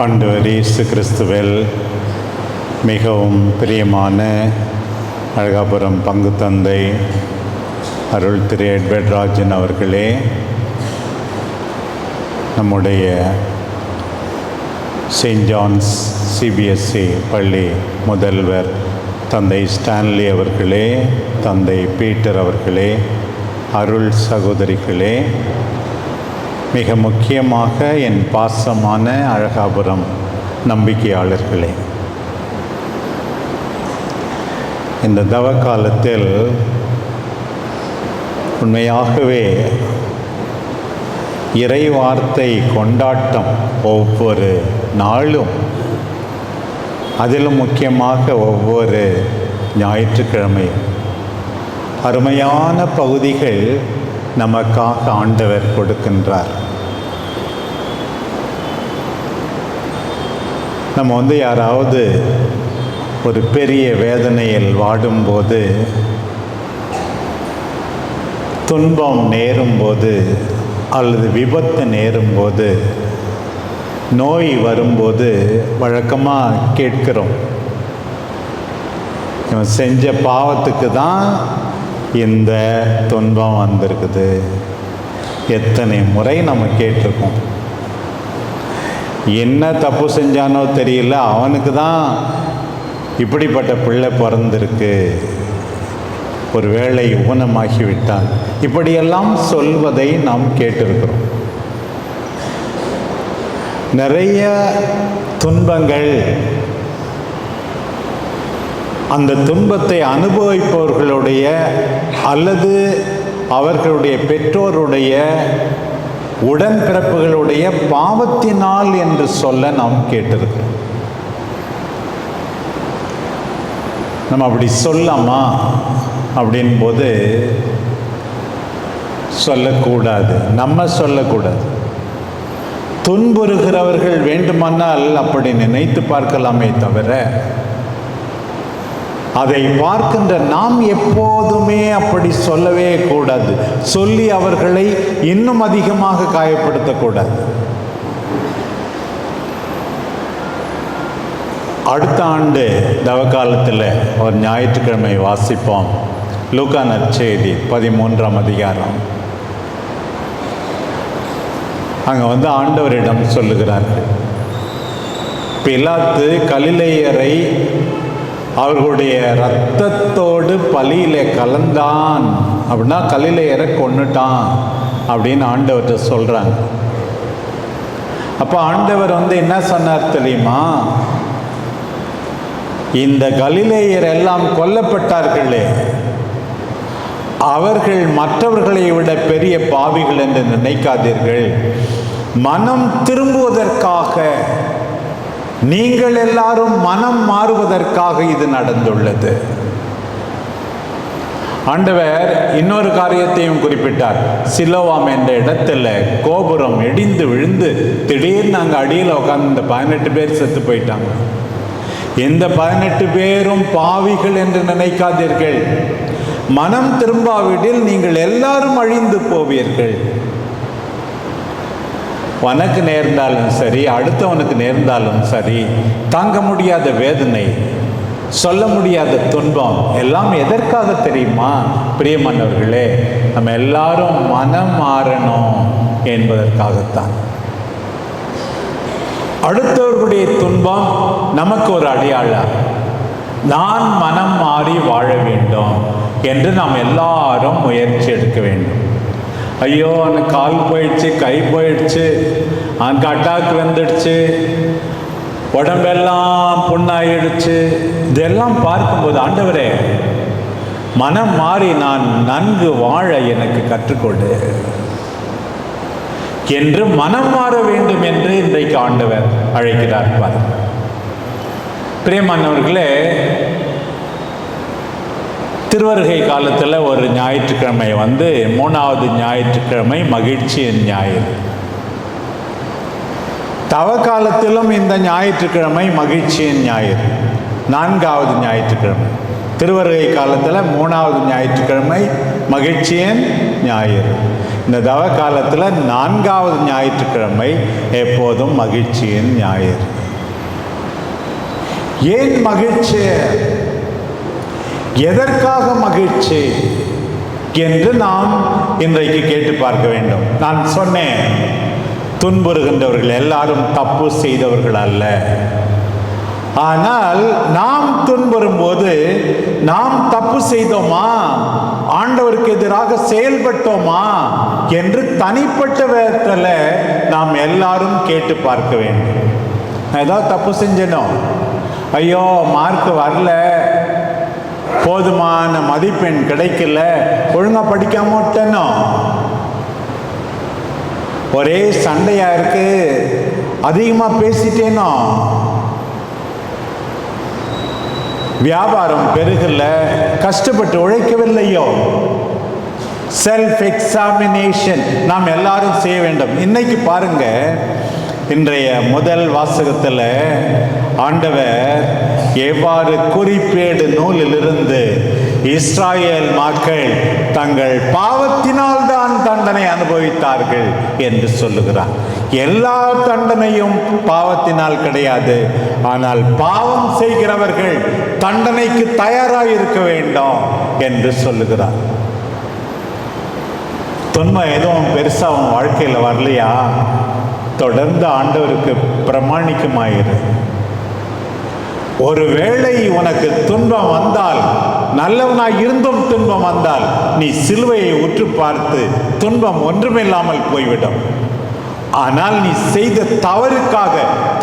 ஆண்டவர் இயேசு கிறிஸ்துவில் மிகவும் பிரியமான அழகாபுரம் பங்கு தந்தை அருள் திரு எட்வர்ட் ராஜன் அவர்களே நம்முடைய செயின்ட் ஜான்ஸ் சிபிஎஸ்சி பள்ளி முதல்வர் தந்தை ஸ்டான்லி அவர்களே தந்தை பீட்டர் அவர்களே அருள் சகோதரிகளே மிக முக்கியமாக என் பாசமான அழகாபுரம் நம்பிக்கையாளர்களே. இந்த தவ காலத்தில் உண்மையாகவே இறை வார்த்தை கொண்டாட்டம் ஒவ்வொரு நாளும் அதிலும் முக்கியமாக ஒவ்வொரு ஞாயிற்றுக்கிழமையும் அருமையான பகுதிகள் நமக்காக ஆண்டவர் கொடுக்கின்றார். நம்ம வந்து யாராவது ஒரு பெரிய வேதனையில் வாடும்போது துன்பம் நேரும்போது அல்லது விபத்து நேரும்போது நோய் வரும்போது வழக்கமாக கேட்கிறோம். இவன் செஞ்ச பாவத்துக்கு தான் இந்த துன்பம் வந்திருக்குது. எத்தனை முறை நம்ம கேட்டிருக்கோம். என்ன தப்பு செஞ்சானோ தெரியல அவனுக்கு தான் இப்படிப்பட்ட பிள்ளை பிறந்திருக்கு. ஒரு வேளை ஊனமாகி விட்டான். இப்படியெல்லாம் சொல்வதை நாம் கேட்டிருக்கிறோம். நிறைய துன்பங்கள். அந்த துன்பத்தை அனுபவிப்பவர்களுடைய அல்லது அவர்களுடைய பெற்றோருடைய உடன்பிறப்புகளுடைய பாவத்தினால் என்று சொல்ல நாம் கேட்டிருக்கிறோம். நம்ம அப்படி சொல்லாமா அப்படின் போது சொல்லக்கூடாது. நம்ம சொல்லக்கூடாது. துன்புறுகிறவர்கள் வேண்டுமானால் அப்படி நினைத்து பார்க்கலாமே தவிர அதை பார்க்கின்ற நாம் எப்போதுமே அப்படி சொல்லவே கூடாது. சொல்லி அவர்களை இன்னும் அதிகமாக காயப்படுத்தக்கூடாது. அடுத்த ஆண்டு தவக்காலத்தில் ஒரு ஞாயிற்றுக்கிழமை வாசிப்போம். லூக்கா நற்செய்தி பதிமூன்றாம் அதிகாரம். அங்கே வந்து ஆண்டவரிடம் சொல்லுகிறார்கள். பிலாத்து கலிலேயரை அவர்களுடைய ரத்தத்தோடு பலியில கலந்தான். அப்படின்னா கலிலேயரை கொன்னுட்டான் அப்படின்னு ஆண்டவர்கிட்ட சொல்கிறாங்க அப்போ ஆண்டவர் வந்து என்ன சொன்னார் தெரியுமா? இந்த கலிலேயர் எல்லாம் கொல்லப்பட்டார்களே. அவர்கள் மற்றவர்களை விட பெரிய பாவிகள் என்று நினைக்காதீர்கள். மனம் திரும்புவதற்காக நீங்கள் எல்லாரும் மனம் மாறுவதற்காக இது நடந்துள்ளது. ஆண்டவர் இன்னொரு காரியத்தையும் குறிப்பிட்டார். சிலோவாம் என்ற இடத்துல கோபுரம் இடிந்து விழுந்து திடீர்னு அங்கே அடியில் உட்காந்து இந்த பதினெட்டு பேர் செத்து போயிட்டாங்க. இந்த பதினெட்டு பேரும் பாவிகள் என்று நினைக்காதீர்கள். மனம் திரும்பாவிடில் நீங்கள் எல்லாரும் அழிந்து போவீர்கள். உனக்கு நேர்ந்தாலும் சரி அடுத்தவனுக்கு நேர்ந்தாலும் சரி தாங்க முடியாத வேதனை சொல்ல முடியாத துன்பம் எல்லாம் எதற்காக தெரியுமா? பிரியமானவர்களே நம்ம எல்லாரும் மனம் மாறணும் என்பதற்காகத்தான். அடுத்தவர்களுடைய துன்பம் நமக்கு ஒரு அடையாளம். நான் மனம் மாறி வாழ வேண்டும் என்று நாம் எல்லாரும் முயற்சி எடுக்க வேண்டும். ஐயோ அவனுக்கு கால் போயிடுச்சு கை போயிடுச்சு அவனுக்கு அட்டாக் வந்துடுச்சு உடம்பெல்லாம் புண்ணாயிடுச்சு. இதெல்லாம் பார்க்கும்போது ஆண்டவரே மனம் மாறி நான் நன்கு வாழ எனக்கு கற்றுக்கொண்டு என்று மனம் மாற வேண்டும் என்று இன்றைக்கு ஆண்டவர் அழைக்கிறார் பாருங்க. பிரியமானவர்களே திருவருகை காலத்தில் ஒரு ஞாயிற்றுக்கிழமை வந்து மூணாவது ஞாயிற்றுக்கிழமை மகிழ்ச்சியின் ஞாயிறு. தவ காலத்திலும் இந்த ஞாயிற்றுக்கிழமை மகிழ்ச்சியின் ஞாயிறு. நான்காவது ஞாயிற்றுக்கிழமை. திருவருகை காலத்தில் மூணாவது ஞாயிற்றுக்கிழமை மகிழ்ச்சியின் ஞாயிறு. இந்த தவ காலத்தில் நான்காவது ஞாயிற்றுக்கிழமை எப்போதும் மகிழ்ச்சியின் ஞாயிறு. ஏன் மகிழ்ச்சி எதற்காக மகிழ்ச்சி என்று நாம் இன்றைக்கு கேட்டு பார்க்க வேண்டும். நான் சொன்னேன் துன்புறுகின்றவர்கள் எல்லாரும் தப்பு செய்தவர்கள் அல்ல. ஆனால் நாம் துன்புறும் போது நாம் தப்பு செய்தோமா? ஆண்டவருக்கு எதிராக செயல்பட்டோமா? என்று தனிப்பட்ட விதத்தில் நாம் எல்லாரும் கேட்டு பார்க்க வேண்டும். ஏதாவது தப்பு செஞ்சனோ? ஐயோ மார்க் வரல. போதுமான மதிப்பெண் கிடைக்கல. ஒழுங்கா படிக்க மாட்டேனோ ஒரே சண்டையா இருக்கு. அதிகமா பேசிட்டேனோ? வியாபாரம் பெருகல. கஷ்டப்பட்டு உழைக்கவில்லையோ? செல்ஃப் எக்ஸாமினேஷன் நாம் எல்லாரும் செய்ய வேண்டும். இன்னைக்கு பாருங்க. இன்றைய முதல் வாசகத்தில் ஆண்டவர் எவ்வாறு குறிப்பேடு நூலிலிருந்து இஸ்ராயேல் மக்கள் தங்கள் பாவத்தினால் தான் தண்டனை அனுபவித்தார்கள் என்று சொல்லுகிறார். எல்லா தண்டனையும் பாவத்தினால் கிடையாது. ஆனால் பாவம் செய்கிறவர்கள் தண்டனைக்கு தயாராக இருக்க வேண்டும் என்று சொல்லுகிறார். துன்பம் எதுவும் பெருசாக அவன் வாழ்க்கையில் வரலையா? தொடர்ந்து ஆண்டவருக்கு பிரமாணிக்கமாயிரு. ஒருவேளை உனக்கு துன்பம் வந்தால் நல்லவனாய் இருந்தும் துன்பம் வந்தால் நீ சிலுவையை உற்று பார்த்து துன்பம் ஒன்றுமில்லாமல் போய்விடும். ஆனால் நீ செய்த தவறுக்காக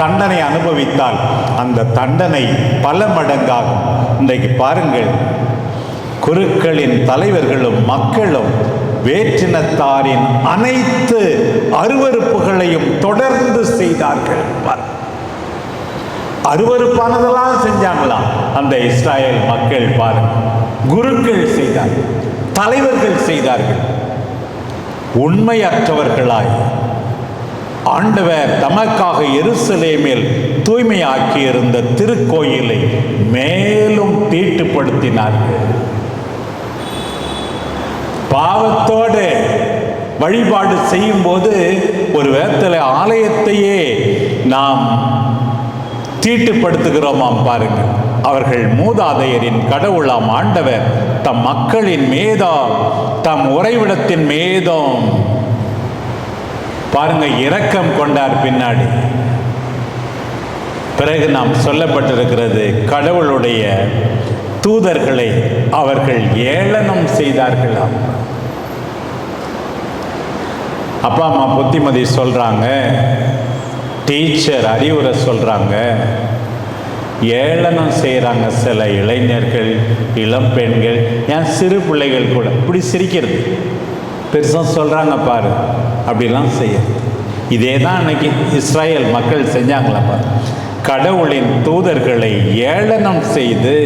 தண்டனை அனுபவித்தால் அந்த தண்டனை பல மடங்காகும். இன்றைக்கு பாருங்கள் குருக்களின் தலைவர்களும் மக்களும் வேற்றினத்தாரின் அனைத்து அருவருப்புகளையும் தொடர்ந்து செய்தார்கள். பாருங்கள். அருவருப்பானதெல்லாம் செஞ்சாங்களாம் அந்த இஸ்ராயல் மக்கள் பாருங்க. குருக்கள் செய்தார்கள். தலைவர்கள் செய்தார்கள். உண்மையற்றவர்களாய். ஆண்டவர் தமக்காக எருசலேமில் தூய்மையாக்கியிருந்த திருக்கோயிலை மேலும் தீட்டுப்படுத்தினார்கள். பாவத்தோடு வழிபாடு செய்யும் போது ஒரு வேத்தலை ஆலயத்தையே நாம் தீட்டுப்படுத்துகிறோமாம் பாருங்க. அவர்கள் மூதாதையரின் கடவுளாம் ஆண்டவர் தம் மக்களின் மேதம் தம் உறைவிடத்தின் மேதம். பாருங்க இரக்கம் கொண்டார் பின்னாடி. பிறகு நாம் சொல்லப்பட்டிருக்கிறது கடவுளுடைய தூதர்களை அவர்கள் ஏளனம் செய்தார்களாம். அப்பா அம்மா புத்திமதி சொல்றாங்க டீச்சர் அறிவுரை சொல்கிறாங்க ஏளனம் செய்கிறாங்க சில இளைஞர்கள் இளம் பெண்கள் ஏன் சிறு பிள்ளைகள் கூட. இப்படி சிரிக்கிறது. பெருசாக சொல்கிறாங்க பாரு. அப்படிலாம் செய்ய இதே தான் அன்னைக்கு இஸ்ராயேல் மக்கள் செஞ்சாங்களா பாரு. கடவுளின் தூதர்களை ஏளனம் செய்து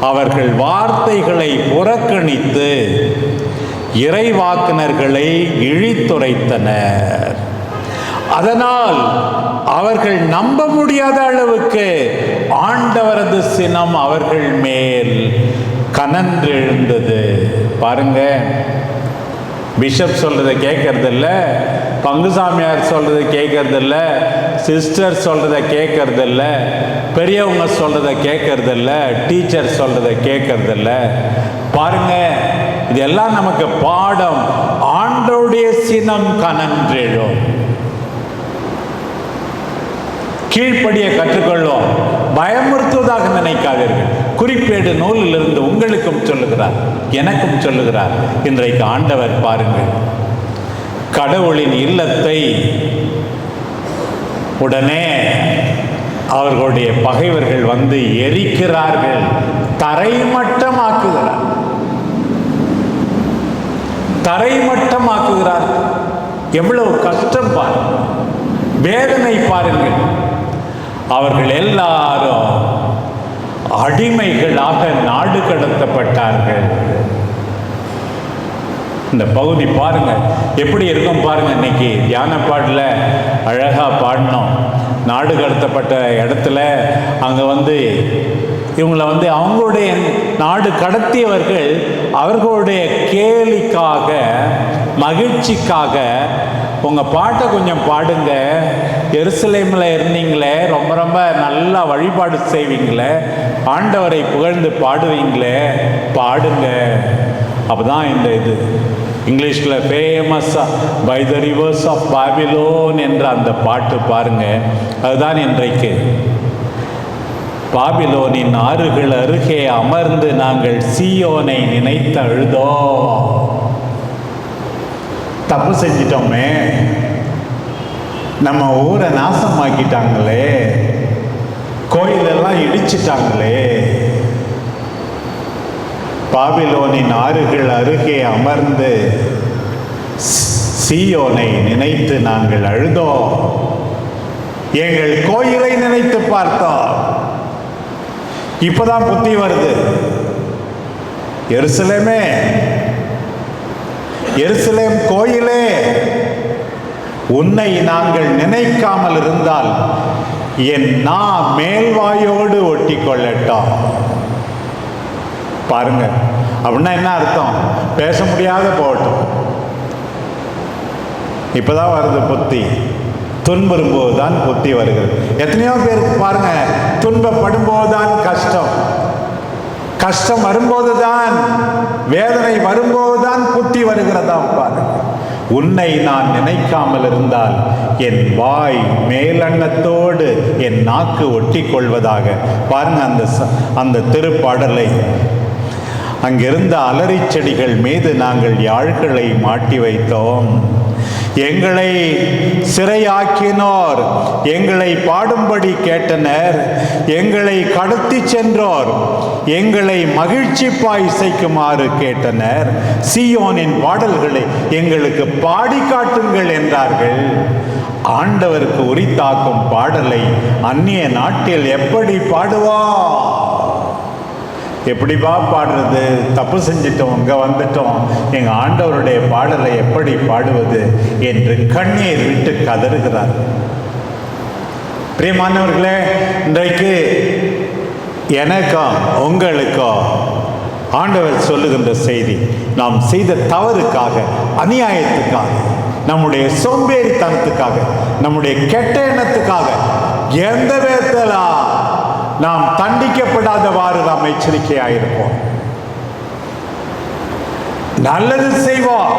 அவர்கள் வார்த்தைகளை புறக்கணித்து இறைவாக்கினர்களை இழித்துரைத்தனர். அதனால் அவர்கள் நம்ப முடியாத அளவுக்கு ஆண்டவரது சினம் அவர்கள் மேல் கனன்றெழுந்தது பாருங்க. பிஷப் சொல்றதை கேட்கறது பங்குசாமியார் சொல்றதை கேட்கறது சிஸ்டர் சொல்றதை கேட்கறது பெரியவங்க சொல்றதை கேட்கறது டீச்சர் சொல்றதை கேட்கறது இல்ல பாருங்க இதெல்லாம் நமக்கு பாடம். ஆண்டோடைய சினம் கனன்றெழும் கீழ்ப்படிய கற்றுக்கொள்வோம். பயமுறுத்துவதாக நினைக்காதீர்கள். குறிப்பேடு நூலிலிருந்து உங்களுக்கும் சொல்லுகிறார் எனக்கும் சொல்லுகிறார். இன்றைக்கு ஆண்டவர் பாருங்கள் கடவுளின் இல்லத்தை உடனே அவர்களுடைய பகைவர்கள் வந்து எரிக்கிறார்கள் தரைமட்டமாக்குகிறார். தரைமட்டமாக்குகிறார். எவ்வளவு கஷ்டம் பாருங்கள் வேதனை பாருங்கள். அவர்கள் எல்லாரும் அடிமைகளாக நாடு கடத்தப்பட்டார்கள். இந்த பகுதி பாருங்க. எப்படி இருக்கும் பாருங்க இன்னைக்கு. தியான பாடல அழகா பாடினோம். நாடு கடத்தப்பட்ட இடத்துல அங்கே வந்து இவங்களை வந்து அவங்களுடைய நாடு கடத்தியவர்கள் அவர்களுடைய கேலிக்காக மகிழ்ச்சிக்காக உங்கள் பாட்டை கொஞ்சம் பாடுங்க. எருசலேமில் இருந்தீங்களே ரொம்ப ரொம்ப நல்லா வழிபாடு செய்வீங்களே ஆண்டவரை புகழ்ந்து பாடுவீங்களே பாடுங்க. அப்பதான் இந்த இது. இங்கிலீஷில் ஃபேமஸாக by the rivers of Babylon என்ற அந்த பாட்டு பாருங்கள் அதுதான் இன்றைக்கு. பாபிலோனின் ஆறுகள் அருகே அமர்ந்து நாங்கள் சியோனை நினைத்து அழுதோம் தப்பு செஞ்சிட்டோமே. நம்ம ஊரை நாசமாக்கிட்டாங்களே. கோயிலெல்லாம் இடிச்சிட்டாங்களே. பாபிலோனின் ஆறுகள் அருகே அமர்ந்து சீயோனை நினைத்து நாங்கள் அழுதோம். எங்கள் கோயிலை நினைத்து பார்த்தோம். இப்பதான் புத்தி வருது. எருசலேமே எருசலேம் கோயிலே உன்னை நாங்கள் நினைக்காமல் இருந்தால் என் நா மேல்வாயோடு ஒட்டி கொள்ளட்டும் பாருங்க. அப்படின்னா என்ன அர்த்தம்? பேச முடியாத போகட்டும் இப்போதான் வருது புத்தி. துன்புறும்போது தான் புத்தி வருகிறது. எத்தனையோ பேருக்கு பாருங்க துன்பப்படும் போதுதான் கஷ்டம். கஷ்டம் வரும்போது தான் வேதனை வரும்போது தான் வருகிறதா பாருங்க உன்னை நான் நினைக்காமல் இருந்தால் என் வாய் மேலெண்ணத்தோடு என் நாக்கு ஒட்டி கொள்வதாக பாருங்க அந்த அந்த திருப்பாடலை. அங்கிருந்த அலரி செடிகள் மீது நாங்கள் யாழ்களை மாட்டி வைத்தோம். எங்களை சிறையாக்கினோர் எங்களை பாடும்படி கேட்டனர் எங்களை கடத்தி சென்றோர் எங்களை மகிழ்ச்சிப்பாய் இசைக்குமாறு கேட்டனர். சீயோனின் பாடல்களை எங்களுக்கு பாடி காட்டுங்கள் என்றார்கள். ஆண்டவருக்கு உரித்தாக்கும் பாடலை அந்நிய நாட்டில் எப்படி பாடுவா எப்படிப்பா பாடுறது? தப்பு செஞ்சிட்டோம் இங்கே வந்துட்டோம். எங்கள் ஆண்டவருடைய பாடலை எப்படி பாடுவது என்று கண்ணீர் விட்டு கதறுகிறார். பிரியமானவர்களே இன்றைக்கு எனக்கோ உங்களுக்கோ ஆண்டவர் சொல்லுகின்ற செய்தி நாம் செய்த தவறுக்காக அநியாயத்துக்காக நம்முடைய சோம்பேறித்தனத்துக்காக நம்முடைய கெட்ட எண்ணத்துக்காக எந்த விதத்தில் நாம் தண்டிக்கப்படாதவாறு நாம் எச்சரிக்கையாயிருப்போம். நல்லது செய்வோம்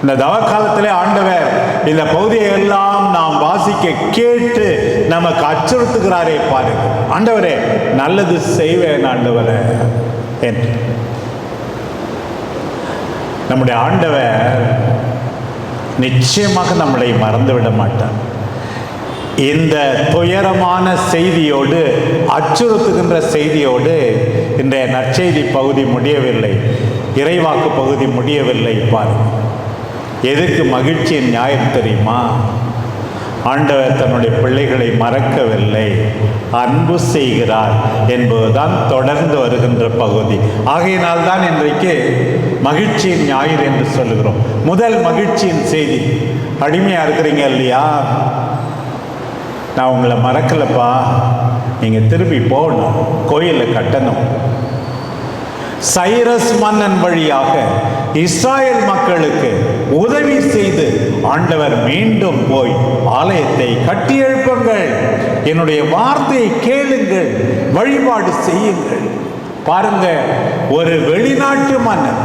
இந்த தவ காலத்திலே ஆண்டவர் இந்த பகுதியை எல்லாம் நாம் வாசிக்க கேட்டு நமக்கு அச்சுறுத்துகிறாரே பாருங்க. ஆண்டவரே நல்லது செய்வேன் ஆண்டவரே என்று. நம்முடைய ஆண்டவர் நிச்சயமாக நம்மளை மறந்துவிட மாட்டார். இந்த துயரமான செய்தியோடு அச்சுறுத்துகின்ற செய்தியோடு இன்றைய நற்செய்தி பகுதி முடியவில்லை. இறைவாக்கு பகுதி முடியவில்லை பாரு எதுக்கு மகிழ்ச்சியின் நியாயம் தெரியுமா? ஆண்டவர் தன்னுடைய பிள்ளைகளை மறக்கவில்லை. அன்பு செய்கிறார் என்பதுதான் தொடர்ந்து வருகின்ற பகுதி. ஆகையினால் தான் இன்றைக்கு மகிழ்ச்சியின் ஞாயிறு என்று சொல்லுகிறோம். முதல் மகிழ்ச்சியின் செய்தி. அடிமையாக இருக்கிறீங்க இல்லையா? நான் உங்களை மறக்கலப்பா. நீங்கள் திரும்பி போகணும். கோயிலில் கட்டணும். சைரஸ் மன்னன் வழியாக இஸ்ராயல் மக்களுக்கு உதவி செய்து ஆண்டவர் மீண்டும் போய் ஆலயத்தை கட்டி எழுப்புங்கள். என்னுடைய வார்த்தையை கேளுங்கள். வழிபாடு செய்யுங்கள். பாருங்க ஒரு வெளிநாட்டு மன்னன்.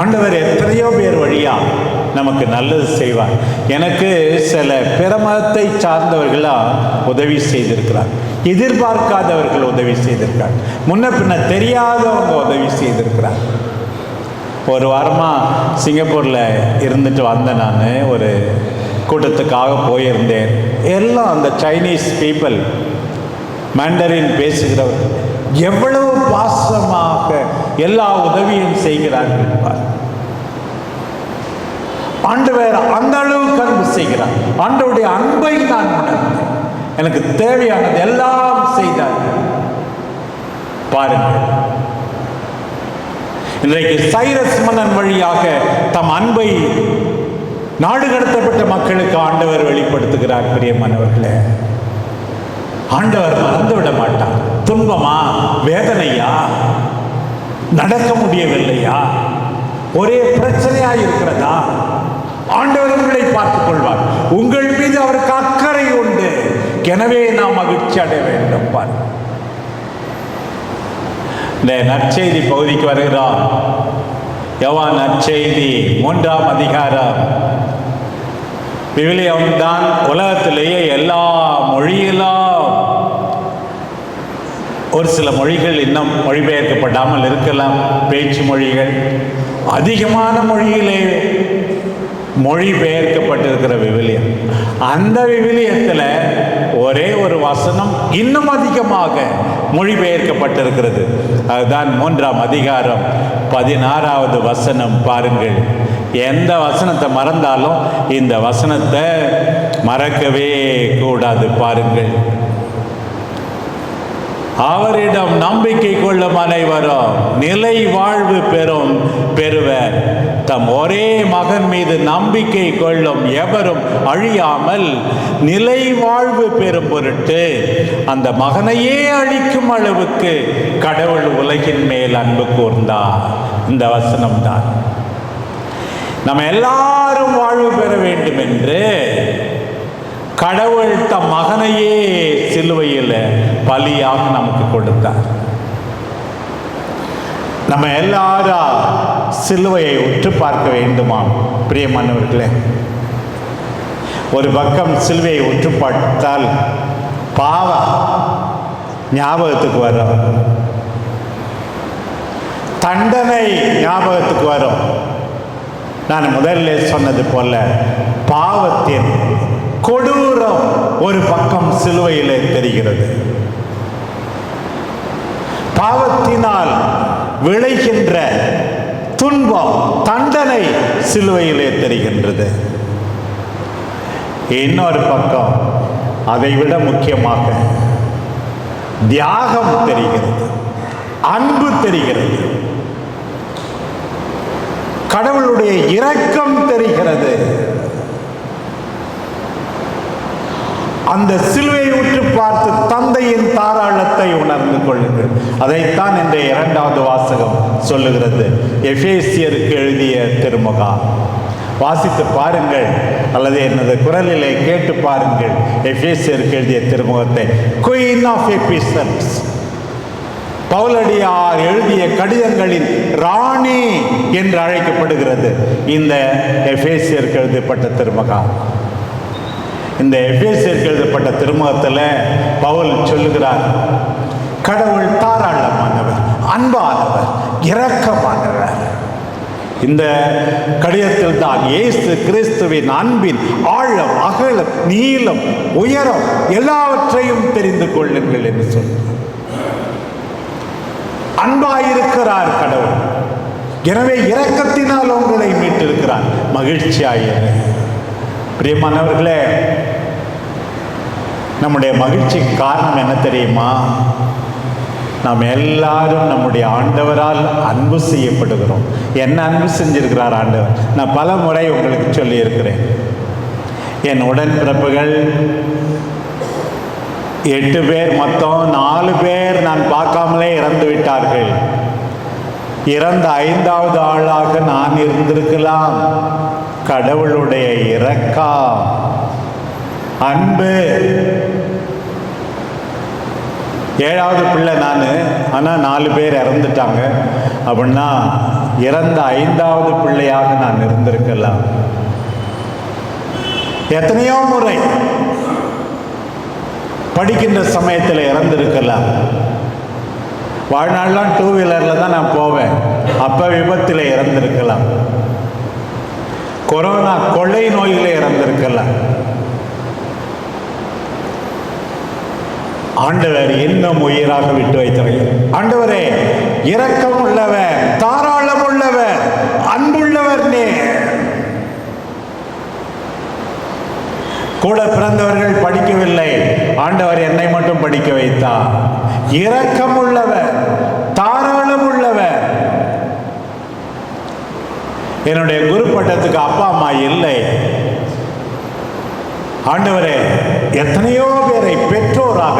ஆண்டவர் எத்தனையோ பேர் வழியா நமக்கு நல்லது செய்வார். எனக்கு சில பிற மதத்தை சார்ந்தவர்களாக உதவி செய்திருக்கிறார். எதிர்பார்க்காதவர்கள் உதவி செய்திருக்கிறார். முன்ன பின்ன தெரியாதவங்க உதவி செய்திருக்கிறார். ஒரு வாரமாக சிங்கப்பூரில் இருந்துட்டு வந்தேன் நான் ஒரு கூட்டத்துக்காக போயிருந்தேன். எல்லாம் அந்த சைனீஸ் பீப்புள் மண்டரின் பேசுகிறவர் எவ்வளவு பாசமாக எல்லா உதவியும் செய்கிறார்கள் ஆண்டவர் அந்த அளவுக்கு அன்பு செய்கிறார். ஆண்டவருடைய அன்பை நான் உணர்ந்தேன். எனக்கு தேவையானது எல்லாம் செய்தார். பாருங்கள். இன்றைக்கு சைரஸ் மன்னன் வழியாக தம் அன்பை நாடு கடத்தப்பட்ட மக்களுக்கு ஆண்டவர் வெளிப்படுத்துகிறார் பிரியமானவர்களே. ஆண்டவர் மறந்து விட மாட்டார். துன்பமா? வேதனையா? நடக்க முடியவில்லையா? ஒரே பிரச்சனையா இருக்கிறதா? ஆண்டவர் உங்களை பார்த்துக் கொள்வார் உங்கள் மீது அவருக்கு அக்கறை உண்டு. எனவே நாம் மகிழ்ச்சி அடைய வேண்டும் பார். இந்த நற்செய்தி பகுதிக்கு வருகிறோம் யோவான் நற்செய்தி மூன்றாம் அதிகாரம். விவிலியம் தான் உலகத்திலேயே எல்லா மொழியிலும் ஒரு சில மொழிகள் இன்னும் மொழிபெயர்க்கப்படாமல் இருக்கலாம். பேச்சு மொழிகள் அதிகமான மொழியிலே மொழிபெயர்க்கப்பட்டிருக்கிற விவிலியம். அந்த விவிலியத்தில் ஒரே ஒரு வசனம் இன்னும் அதிகமாக மொழிபெயர்க்கப்பட்டிருக்கிறது. அதுதான் மூன்றாம் அதிகாரம் பதினாறாவது வசனம் பாருங்கள். எந்த வசனத்தை மறந்தாலும் இந்த வசனத்தை மறக்கவே கூடாது பாருங்கள். அவரிடம் நம்பிக்கை கொள்ளும் அனைவரும் நிலை வாழ்வு பெறும் பெறுவர். தம் ஒரே மகன் மீது நம்பிக்கை கொள்ளும் எவரும் அழியாமல் நிலை வாழ்வு பெறும் பொருட்டு அந்த மகனையே அழிக்கும் அளவுக்கு கடவுள் உலகின் மேல் அன்பு கூர்ந்தார். இந்த வசனம்தான். நம்ம எல்லாரும் வாழ்வு பெற வேண்டும் என்று கடவுள் தம் மகனையே பலியாக நமக்கு கொடுத்தார். நம்ம எல்லாரும் சிலுவையை உற்று பார்க்க வேண்டுமாம் பிரியமானவர்களே ஒரு பக்கம் சிலுவையை உற்று பார்த்தால் பாவம் ஞாபகத்துக்கு வரும். தண்டனை ஞாபகத்துக்கு வரும். நான் முதல்ல சொன்னது போல பாவத்தின் கொடூரம் ஒரு பக்கம் சிலுவையிலே தெரிகிறது. பாவத்தினால் விளைகின்ற துன்பம் தண்டனை சிலுவையிலே தெரிகின்றது. இன்னொரு பக்கம் அதைவிட முக்கியமாக தியாகம் தெரிகிறது அன்பு தெரிகிறது. கடவுளுடைய இரக்கம் தெரிகிறது. அந்த சிலுவையை உற்று பார்த்து தந்தையின் தாராளத்தை உணர்ந்து கொள்ளுங்கள் அதைத்தான் இந்த இரண்டாவது வாசகம் சொல்லுகிறது. எஃபேசியருக்கு எழுதிய திருமுகா. வாசித்து பாருங்கள் அல்லது எனது குரலிலே கேட்டு பாருங்கள். எஃபேசியருக்கு எழுதிய திருமுகத்தை. குயின் ஆஃப் எபிசன்ஸ் பவுலடியார் எழுதிய கடிதங்களின் ராணி என்று அழைக்கப்படுகிறது. இந்த எஃபேசியருக்கு எழுதப்பட்ட திருமகா. இந்த எஃபேசியருக்கு எழுதப்பட்ட திருமுகத்தில் பவுல் சொல்லுகிறார் கடவுள் தாராளமானவர் அன்பானவர் இரக்கமானவர். இந்த கடிதத்தில் தான் இயேசு கிறிஸ்துவின் அன்பின் ஆழம் அகலம் நீளம் உயரம் எல்லாவற்றையும் தெரிந்து கொள்ளுங்கள் என்று சொல்கிறார். அன்பாயிருக்கிறார் கடவுள். எனவே இரக்கத்தினால் உங்களை மீட்டிருக்கிறார். மகிழ்ச்சியாயிரு. பிரியமானவர்களே நம்முடைய மகிழ்ச்சிக்கு காரணம் என்ன தெரியுமா? நாம் எல்லாரும் நம்முடைய ஆண்டவரால் அன்பு செய்யப்படுகிறோம். என்ன அன்பு செஞ்சிருக்கிறார் ஆண்டவர்? நான் பல முறை உங்களுக்கு சொல்லியிருக்கிறேன். என் உடன்பிறப்புகள் எட்டு பேர் மொத்தம் நாலு பேர் நான் பார்க்காமலே இறந்து விட்டார்கள். இறந்த ஐந்தாவது ஆளாக நான் இருந்திருக்கலாம். கடவுளுடைய இரக்கா. அன்பு. ஏழாவது பிள்ளை நான். ஆனால் நாலு பேர் இறந்துட்டாங்க. அப்படின்னா இறந்த ஐந்தாவது பிள்ளையாக நான் இருந்திருக்கலாம். எத்தனையோ முறை படிக்கின்ற சமயத்தில் இறந்துருக்கலாம். வாழ்நாள்லாம் டூ வீலரில் தான் நான் போவேன். அப்போ விபத்தில் இறந்திருக்கலாம். கொரோனா கொள்ளை நோயில் இறந்திருக்கலாம். ஆண்டவர் இன்னும் உயிராக விட்டு வைத்தவர் ஆண்டவரே இரக்கம் உள்ளவர் தாராளம் உள்ளவர் அன்புள்ளவர் நே கூட பிறந்தவர்கள் படிக்கவில்லை. ஆண்டவர் என்னை மட்டும் படிக்க வைத்தார். இரக்கம் உள்ளவர் தாராளம் உள்ளவர் என்னுடைய குரு பட்டத்துக்கு அப்பா அம்மா இல்லை. ஆண்டவரே எத்தனையோ பேரை பெற்றோராக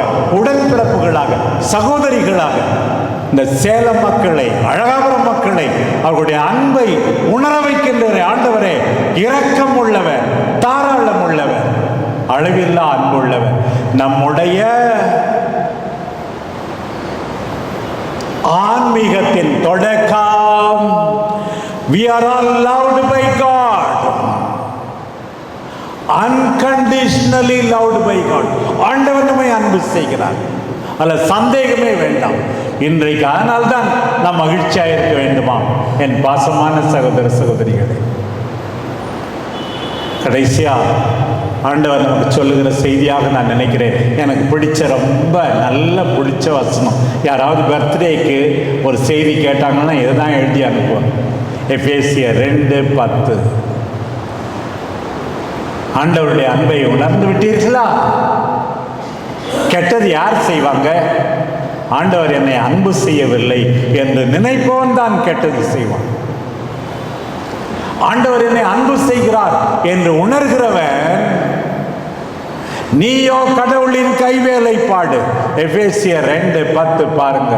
சகோதரிகளாக இந்த சேலம் மக்களை அழகாபுரம் மக்களை அவர்களுடைய அன்பை உணர வைக்கின்ற ஆண்டவரே இரக்கம் உள்ளவர் தாராளம் உள்ளவர் அளவில்லா அன்புள்ளவர். நம்முடைய ஆன்மீகத்தின் தொடக்கம். We are all loved by God unconditionally loved by God ஆண்டவர் நம்மை அன்பு செய்கிறார். அல்ல சந்தேகமே வேண்டாம். இன்றைக்கு அதனால்தான் நாம் மகிழ்ச்சியாக இருக்க வேண்டுமா? என் பாசமான சகோதர சகோதரிகளே. கடைசியா ஆண்டவர் நமக்கு சொல்லுகிற செய்தியாக நான் நினைக்கிறேன். எனக்கு பிடிச்ச ரொம்ப நல்ல பிடிச்ச வசனம். யாராவது பர்த்டேக்கு ஒரு செய்தி கேட்டாங்கன்னா இதுதான் எழுதி அனுப்புவேன் எஃப்ஏசிய ரெண்டு பத்து. ஆண்டவருடைய அன்பை உணர்ந்து விட்டீர்களா? கெட்டது யார் செய்வாங்க? ஆண்டவர் என்னை அன்பு செய்யவில்லை என்று நினைப்பவன் தான் கெட்டது செய்வான். ஆண்டவர் என்னை அன்பு செய்கிறார் என்று உணர்கிறவன் நீயோ கடவுளின் கைவேலைப்பாடு. எஃபேசியர் ரெண்டு பத்து பாருங்க.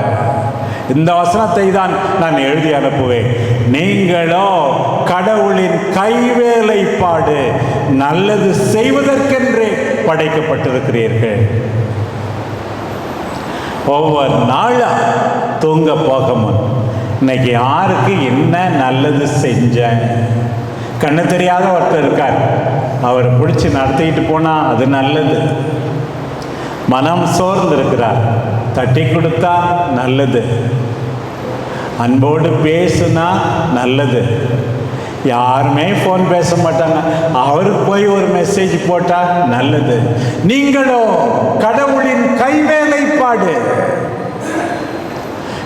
இந்த வசனத்தை தான் நான் எழுதி அனுப்புவேன். நீங்களோ கடவுளின் கைவேலைப்பாடு நல்லது செய்வதற்கென்றே படைக்கப்பட்டிருக்கிறீர்கள். ஒவ்வொரு நாளும் தூங்க போகமுன் இன்னைக்கு யாருக்கு என்ன நல்லது செஞ்சேன்? கண்ணு தெரியாத ஒருத்தர் இருக்கார். அவரை பிடிச்சி நடத்திக்கிட்டு போனால் அது நல்லது. மனம் சோர்ந்து இருக்கிறார் தட்டி கொடுத்தா நல்லது. அன்போடு பேசுனா நல்லது. யாருமே ஃபோன் பேச மாட்டாங்க அவருக்கு போய் ஒரு மெசேஜ் போட்டா நல்லது. நீங்களோ கடவுளின் கைவேலைப்பாடு.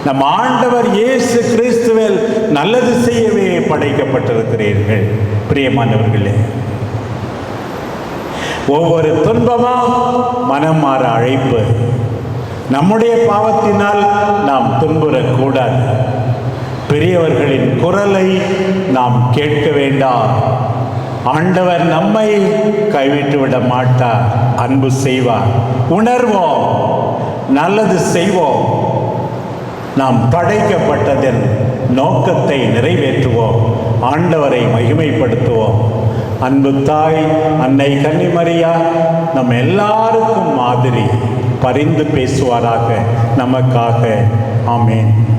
நம் ஆண்டவர் இயேசு கிறிஸ்துவில் நல்லது செய்யவே படைக்கப்பட்டிருக்கிறீர்கள். பிரியமானவர்களே ஒவ்வொரு துன்பமும் மனம் மாற அழைப்பு. நம்முடைய பாவத்தினால் நாம் துன்புறக்கூடாது. பெரியவர்களின் குரலை நாம் கேட்க வேண்டாம். ஆண்டவர் நம்மை கைவிட்டு விட மாட்டார். அன்பு செய்வார். உணர்வோம். நல்லது செய்வோம். நாம் படைக்கப்பட்டதன் நோக்கத்தை நிறைவேற்றுவோம். ஆண்டவரை மகிமைப்படுத்துவோம். அன்பு தாய் அன்னை கன்னிமரியா நம் எல்லாருக்கும் மாதிரி பரிந்து பேசுவாராக நமக்காக. ஆமேன்.